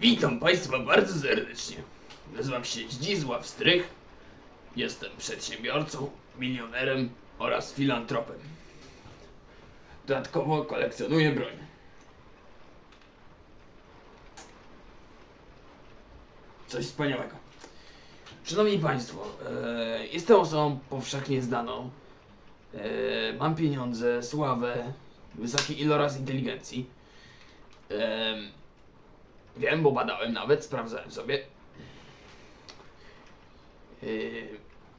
Witam Państwa bardzo serdecznie. Nazywam się Zdzisław Strych. Jestem przedsiębiorcą, milionerem oraz filantropem. Dodatkowo kolekcjonuję broń. Coś wspaniałego. Szanowni Państwo, e, jestem osobą powszechnie znaną. E, mam pieniądze, sławę, wysoki iloraz inteligencji. Em, Wiem, bo badałem nawet, sprawdzałem sobie. Yy,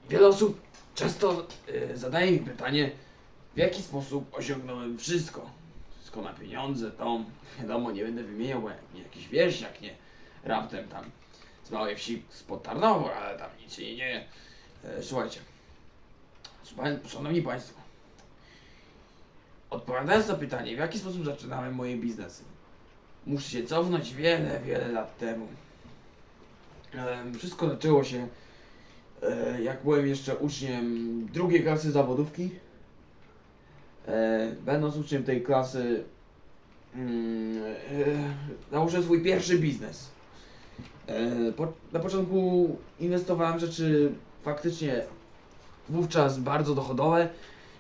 wiele osób często yy, zadaje mi pytanie, w jaki sposób osiągnąłem wszystko. Skąd na pieniądze, dom, wiadomo, nie będę wymieniał, bo jak nie jakiś wieśniak, nie raptem tam z małej wsi spod Tarnowa, ale tam nic się nie dzieje. Yy, słuchajcie, Słuchaj- szanowni Państwo, odpowiadając na pytanie, w jaki sposób zaczynałem moje biznesy, Muszę się cofnąć wiele, wiele lat temu. Em, Wszystko zaczęło się, e, jak byłem jeszcze uczniem drugiej klasy zawodówki. E, Będąc uczniem tej klasy, mm, e, założyłem swój pierwszy biznes. E, na początku inwestowałem w rzeczy faktycznie wówczas bardzo dochodowe,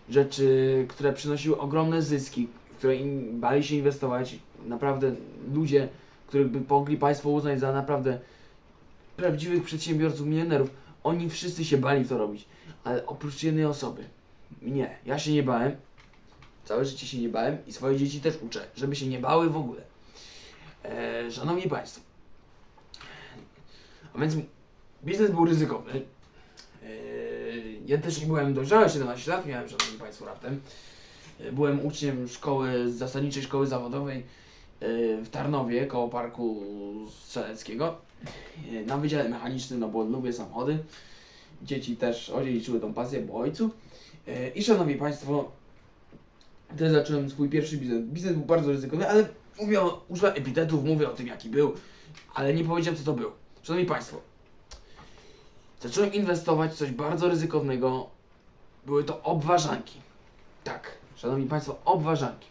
rzeczy, które przynosiły ogromne zyski, które in, bali się inwestować naprawdę ludzie, których by mogli Państwo uznać za naprawdę prawdziwych przedsiębiorców, milionerów, oni wszyscy się bali to robić, ale oprócz jednej osoby, mnie, ja się nie bałem, całe życie się nie bałem i swoje dzieci też uczę, żeby się nie bały w ogóle. Eee, szanowni Państwo, a więc biznes był ryzykowny. Eee, ja też nie byłem dojrzały, 17 lat miałem, szanowni Państwo, raptem. Byłem uczniem szkoły, zasadniczej szkoły zawodowej e, w Tarnowie, koło parku strzeleckiego. E, Na wydziale mechanicznym, no bo lubię samochody. Dzieci też odziedziczyły tą pasję po ojcu. E, I szanowni Państwo, wtedy zacząłem swój pierwszy biznes. Biznes był bardzo ryzykowny, ale mówię, używam epitetów, mówię o tym jaki był, ale nie powiedziałem co to był. Szanowni Państwo, zacząłem inwestować w coś bardzo ryzykownego. Były to obwarzanki. Tak, szanowni Państwo, obwarzanki.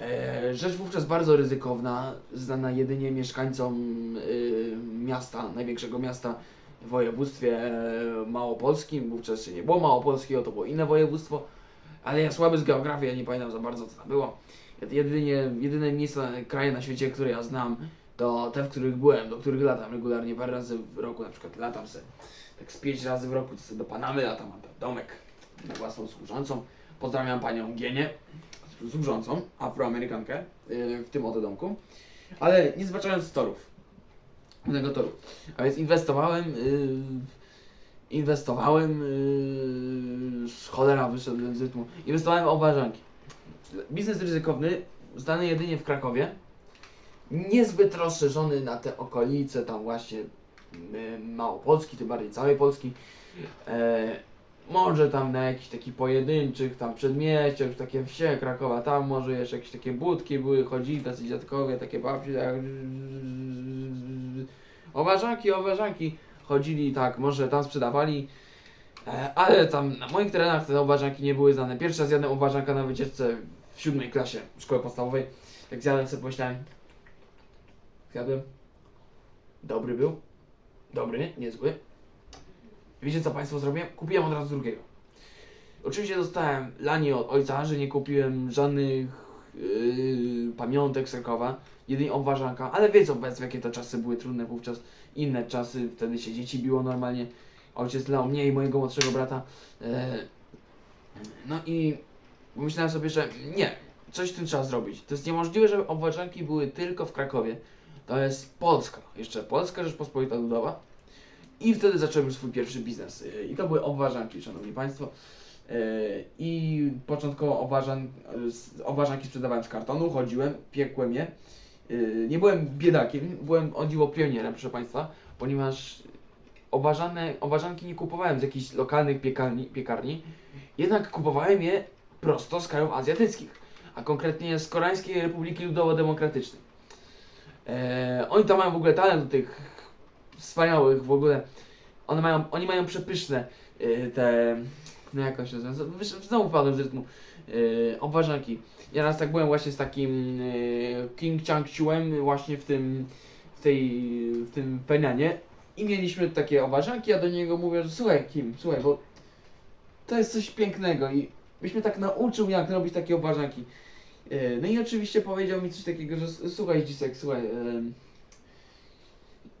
E, rzecz wówczas bardzo ryzykowna, znana jedynie mieszkańcom y, miasta, największego miasta w województwie e, małopolskim. Wówczas jeszcze nie było małopolskiego, to było inne województwo, ale ja słaby z geografii, ja nie pamiętam za bardzo co tam było. Jedynie, jedyne miejsca, kraje na świecie, które ja znam, to te, w których byłem, do których latam regularnie, parę razy w roku, na przykład latam se, tak z pięć razy w roku, to sobie do Panamy latam, mam tam domek na własną służącą. Pozdrawiam panią Gienię, służącą, afroamerykankę, yy, w tym oto domku. Ale nie zbaczając torów, tego toru. A więc inwestowałem, yy, inwestowałem, yy, cholera wyszedłem z rytmu, inwestowałem w obwarzanki. Biznes ryzykowny, znany jedynie w Krakowie, niezbyt rozszerzony na te okolice, tam właśnie yy, Małopolski, tym bardziej całej Polski. E, może tam na jakichś takich pojedynczych tam przedmieściach, takie wsie Krakowa, tam może jeszcze jakieś takie budki były, chodzili tacy dziadkowie, takie babci, tak. Oważanki, oważanki, chodzili tak, może tam sprzedawali, e, ale tam na moich terenach te oważanki nie były znane. Pierwszy raz zjadłem oważanka na wycieczce w siódmej klasie szkoły podstawowej, jak zjadłem sobie pomyślałem, zjadłem, dobry był, dobry, niezły, Wiecie co Państwo zrobiłem? Kupiłem od razu drugiego. Oczywiście dostałem lanie od ojca, że nie kupiłem żadnych yy, pamiątek z Krakowa, jedynie obwarzanka, ale wiedzą Państwo jakie to czasy były trudne wówczas, inne czasy, wtedy się dzieci biło normalnie, ojciec lał mnie i mojego młodszego brata. Yy, no i pomyślałem sobie, że nie, coś z tym trzeba zrobić. To jest niemożliwe, żeby obwarzanki były tylko w Krakowie. To jest Polska, jeszcze Polska Rzeczpospolita Ludowa. I wtedy zacząłem swój pierwszy biznes. Yy, I to były obwarzanki, szanowni państwo. Yy, I początkowo obwarzan, obwarzanki sprzedawałem z kartonu, chodziłem, piekłem je. Yy, Nie byłem biedakiem, byłem o dziwo pionierem, proszę państwa, ponieważ obwarzane, obwarzanki nie kupowałem z jakichś lokalnych piekarni, piekarni, jednak kupowałem je prosto z krajów azjatyckich, a konkretnie z Koreańskiej Republiki Ludowo-Demokratycznej. Eee, oni tam mają w ogóle talent do tych wspaniałych w ogóle. One mają, oni mają przepyszne y, te. No jak on się nazywa? Znowu padłem z rytmu. Y, obwarzanki. Ja raz tak byłem właśnie z takim y, King Chang Chuem właśnie w tym w, tej, w tym Penianie i mieliśmy takie oważanki, ja do niego mówię, że słuchaj Kim, słuchaj, bo to jest coś pięknego i byś mnie tak nauczył, jak robić takie oważanki. E, No i oczywiście powiedział mi coś takiego, że słuchaj Dzisek, słuchaj,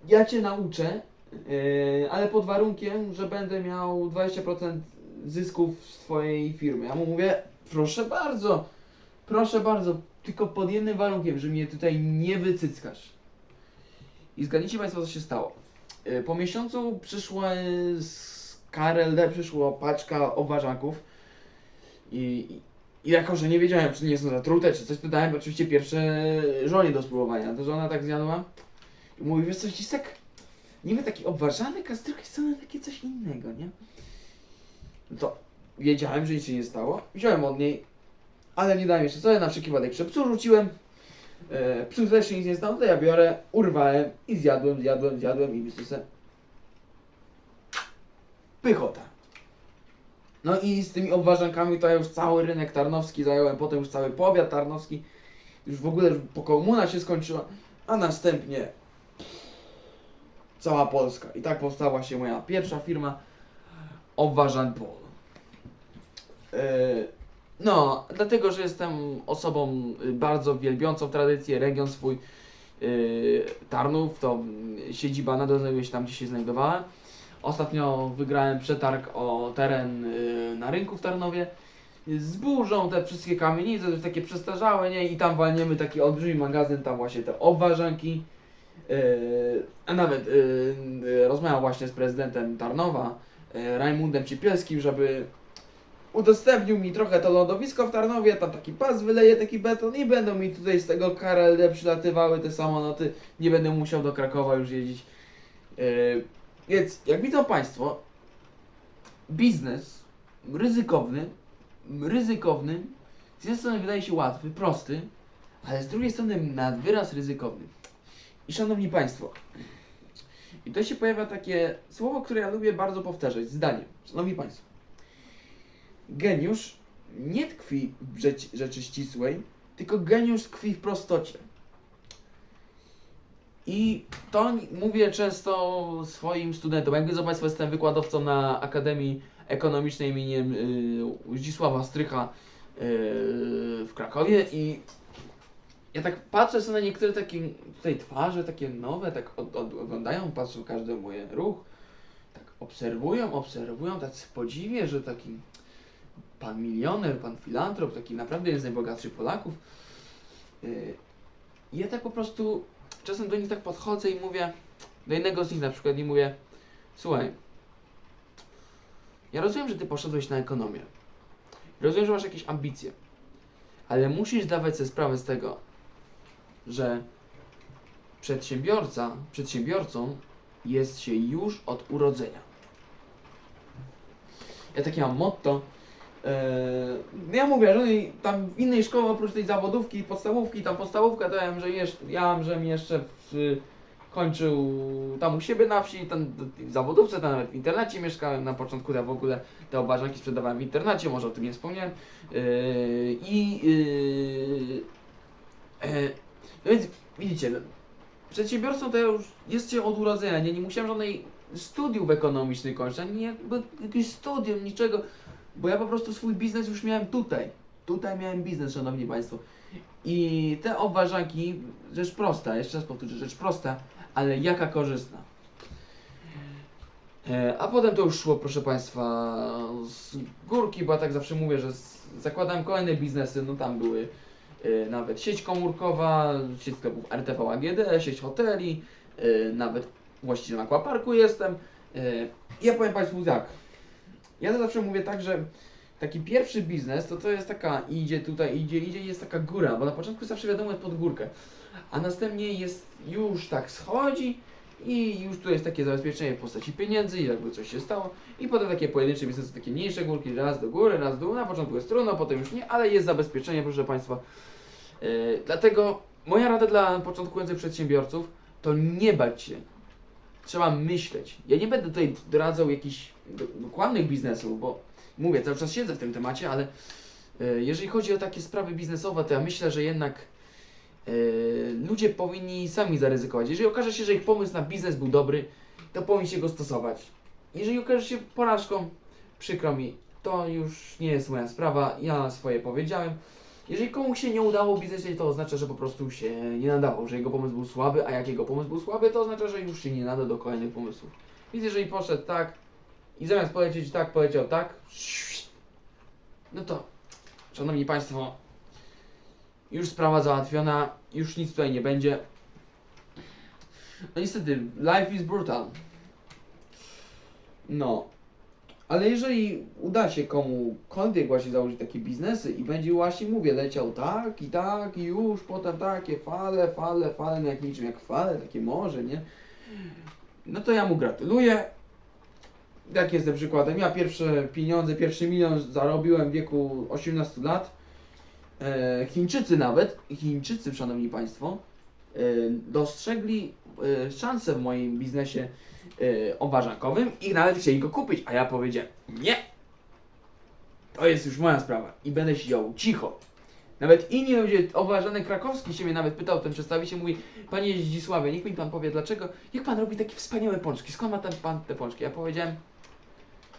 ja Cię nauczę, e, ale pod warunkiem, że będę miał 20% zysków z Twojej firmy. Ja mu mówię, proszę bardzo, proszę bardzo, tylko pod jednym warunkiem, że mnie tutaj nie wycyckasz. I zgadnijcie Państwo, co się stało. E, Po miesiącu przyszła z KRLD, przyszła paczka obwarzanków i, i jako, że nie wiedziałem, czy nie są zatrute, czy coś, to dałem oczywiście pierwsze żonie do spróbowania. To żona tak zjadła mówi, wiesz coś, Cisek? Niby taki obwarzanek, a z drugiej strony takie coś innego, nie? No to wiedziałem, że nic się nie stało. Wziąłem od niej, ale nie dałem jeszcze sobie, na wszelki wypadek jeszcze psu rzuciłem. E, psu też się nic nie stało, to ja biorę, urwałem i zjadłem, zjadłem, zjadłem i myślę sobie, pychota. No i z tymi obwarzankami to ja już cały rynek tarnowski zająłem, potem już cały powiat tarnowski. Już w ogóle po komuna się skończyła, a następnie cała Polska. I tak powstała się moja pierwsza firma Obwarzan Pol. Yy, No, dlatego, że jestem osobą y, bardzo wielbiącą tradycję, region swój yy, Tarnów, to mm, siedziba nadal znajduje się tam, gdzie się znajdowała. Ostatnio wygrałem przetarg o teren yy, na rynku w Tarnowie. Zburzą te wszystkie kamienice, to już takie przestarzałe, nie? I tam walniemy taki olbrzymi magazyn, tam właśnie te obwarzanki. Yy, a nawet yy, yy, rozmawiam właśnie z prezydentem Tarnowa, Rajmundem Ciepielskim, żeby udostępnił mi trochę to lądowisko w Tarnowie, tam taki pas wyleje taki beton i będą mi tutaj z tego KRLD przylatywały te samoloty, nie będę musiał do Krakowa już jeździć. Więc jak widzą Państwo, biznes ryzykowny, ryzykowny, z jednej strony wydaje się łatwy, prosty, ale z drugiej strony nad wyraz ryzykowny. I szanowni Państwo, i to się pojawia takie słowo, które ja lubię bardzo powtarzać, zdanie. Szanowni Państwo, geniusz nie tkwi w rzeczy, ścisłej, tylko geniusz tkwi w prostocie. I to mówię często swoim studentom. Jak wiedzą Państwo, jestem wykładowcą na Akademii Ekonomicznej imieniem y, Zdzisława Strycha y, w Krakowie i ja tak patrzę sobie na niektóre takie tutaj twarze, takie nowe, tak od, od, oglądają, patrzą każdy mój ruch, tak obserwują, obserwują, tak w podziwie, że taki pan milioner, pan filantrop, taki naprawdę jeden z najbogatszych Polaków. I ja tak po prostu czasem do nich tak podchodzę i mówię, do jednego z nich na przykład i mówię, słuchaj, ja rozumiem, że ty poszedłeś na ekonomię. Rozumiem, że masz jakieś ambicje, ale musisz zdawać sobie sprawę z tego, że przedsiębiorca, przedsiębiorcą jest się już od urodzenia. Ja takie mam motto. No ja mówię, że tam w innej szkole oprócz tej zawodówki, podstawówki, tam podstawówka to ja że jeszcze, ja wiem, że jeszcze w, kończył tam u siebie na wsi, tam w zawodówce, tam nawet w internecie mieszkałem na początku, ja w ogóle te obwarzanki sprzedawałem w internecie, może o tym nie wspomniałem. Eee, I yy, e, no więc widzicie, no, przedsiębiorcą to ja już jest się od urodzenia, nie, nie musiałem żadnej studiów ekonomicznych kończyć, ani jakby jakiegoś studium, niczego, bo ja po prostu swój biznes już miałem tutaj. Tutaj miałem biznes, szanowni państwo. I te obwarzanki, rzecz prosta, jeszcze raz powtórzę, rzecz prosta, ale jaka korzystna. E, A potem to już szło, proszę Państwa, z górki, bo ja tak zawsze mówię, że zakładałem kolejne biznesy, no tam były nawet sieć komórkowa, sieć sklepów RTV AGD, sieć hoteli, e, nawet właścicielem aquaparku jestem. E, Ja powiem Państwu tak, ja zawsze mówię tak, że taki pierwszy biznes to to jest taka, idzie tutaj, idzie, idzie, jest taka góra, bo na początku zawsze wiadomo jest pod górkę, a następnie jest już tak schodzi i już tu jest takie zabezpieczenie w postaci pieniędzy, jakby coś się stało i potem takie pojedyncze biznesy, takie mniejsze górki, raz do góry, raz do dół, na początku jest trudno, potem już nie, ale jest zabezpieczenie, proszę Państwa. Yy, dlatego moja rada dla początkujących przedsiębiorców to nie bać się. Trzeba myśleć. Ja nie będę tutaj doradzał jakichś do- dokładnych biznesów, bo mówię, cały czas siedzę w tym temacie, ale yy, jeżeli chodzi o takie sprawy biznesowe, to ja myślę, że jednak ludzie powinni sami zaryzykować. Jeżeli okaże się, że ich pomysł na biznes był dobry, to powinni się go stosować. Jeżeli okaże się porażką, przykro mi, to już nie jest moja sprawa, ja swoje powiedziałem. Jeżeli komuś się nie udało w biznesie, to oznacza, że po prostu się nie nadawał, że jego pomysł był słaby, a jak jego pomysł był słaby, to oznacza, że już się nie nada do kolejnych pomysłów. Więc jeżeli poszedł tak i zamiast polecieć tak, poleciał tak, no to, szanowni Państwo, już sprawa załatwiona, już nic tutaj nie będzie. No niestety, life is brutal. No. Ale jeżeli uda się komukolwiek właśnie założyć takie biznesy i będzie właśnie, mówię, leciał tak i tak i już, potem takie fale, fale, fale, no jak niczym jak fale, takie morze, nie? No to ja mu gratuluję. Jak jestem przykładem, ja pierwsze pieniądze, pierwszy milion zarobiłem w wieku 18 lat. E, Chińczycy nawet, Chińczycy, szanowni Państwo, e, dostrzegli e, szansę w moim biznesie e, obwarzakowym i nawet chcieli go kupić, a ja powiedziałem, nie, to jest już moja sprawa i będę siedział cicho. Nawet inni ludzie, obważany krakowski się mnie nawet pytał, ten przedstawiciel mówi, panie Zdzisławie, niech mi pan powie dlaczego, jak pan robi takie wspaniałe pączki, skąd ma ten pan te pączki? Ja powiedziałem,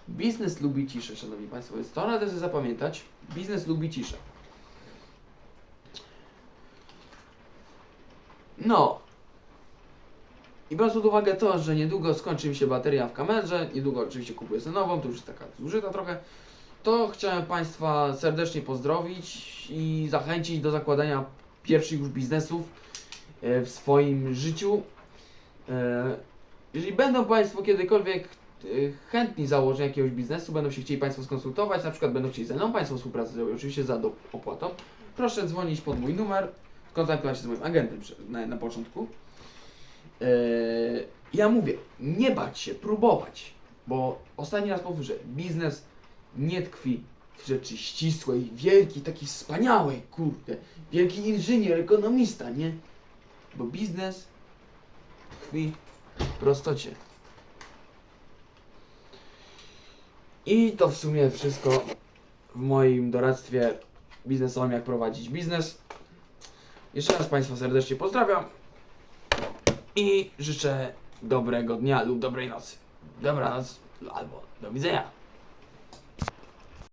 biznes lubi ciszę, szanowni państwo, więc to należy zapamiętać, biznes lubi ciszę. No. I biorąc pod uwagę to, że niedługo skończy mi się bateria w kamerze, niedługo oczywiście kupuję sobie nową, to już jest taka zużyta trochę, to chciałem Państwa serdecznie pozdrowić i zachęcić do zakładania pierwszych już biznesów e, w swoim życiu. E, Jeżeli będą Państwo kiedykolwiek e, chętni założenia jakiegoś biznesu, będą się chcieli Państwo skonsultować, na przykład będą chcieli ze mną Państwo współpracę oczywiście za opłatą, proszę dzwonić pod mój numer, skontaktować się z moim agentem na, na początku. Eee, ja mówię, nie bać się, próbować, bo ostatni raz powtórzę, biznes nie tkwi w rzeczy ścisłej, wielkiej, takiej wspaniałej, kurde, wielki inżynier, ekonomista, nie? Bo biznes tkwi w prostocie. I to w sumie wszystko w moim doradztwie biznesowym, jak prowadzić biznes. Jeszcze raz Państwa serdecznie pozdrawiam i życzę dobrego dnia lub dobrej nocy. Dobranoc albo do widzenia.